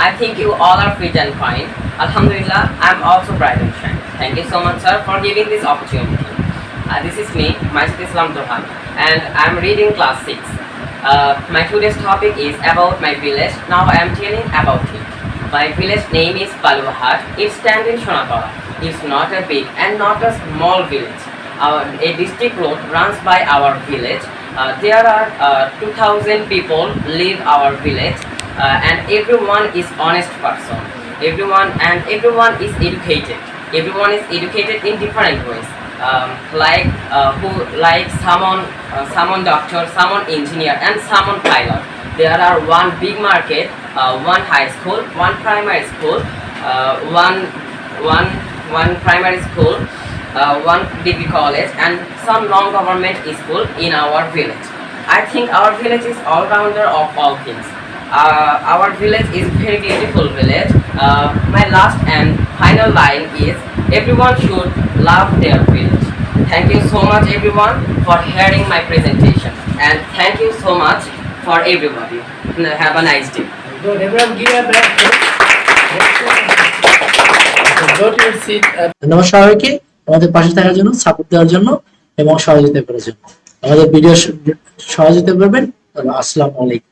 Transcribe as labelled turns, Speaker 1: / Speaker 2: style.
Speaker 1: I think you all are fit and fine. Alhamdulillah, I'm also bright and shine. Thank you so much, sir, for giving this opportunity. Uh, this is me, Majid Islam Dohan, and I'm reading class 6. Uh, my today's topic is about my village. Now I am telling about it. My village name is Baluwahat. It stands in Shonapara. It's not a big and not a small village. Our, a district road runs by our village. Uh, there are uh, 2000 people live our village uh, and everyone is honest person. Everyone and everyone is educated. Everyone is educated in different ways. Um, like uh, who like someone uh, someone doctor, someone engineer, and someone pilot. There are one big market, uh, one high school, one primary school, one one one primary school, one degree college, and some non-government school in our village. I think our village is all-rounder of all things. Uh, our village is very beautiful village. Uh, my last and final line is everyone should love their village. Thank you so much everyone for hearing my presentation and thank you so much for everybody. Have a nice day.
Speaker 2: Good. Everyone give a breath. Go to your seat. Uh,
Speaker 3: ধন্যবাদ সবাইকে আমাদের পাশে থাকার জন্য support দেওয়ার জন্য এবং সহযোগিতা করার জন্য। আমাদের ভিডিও সহযোগিতা করবেন। আসসালামু আলাইকুম।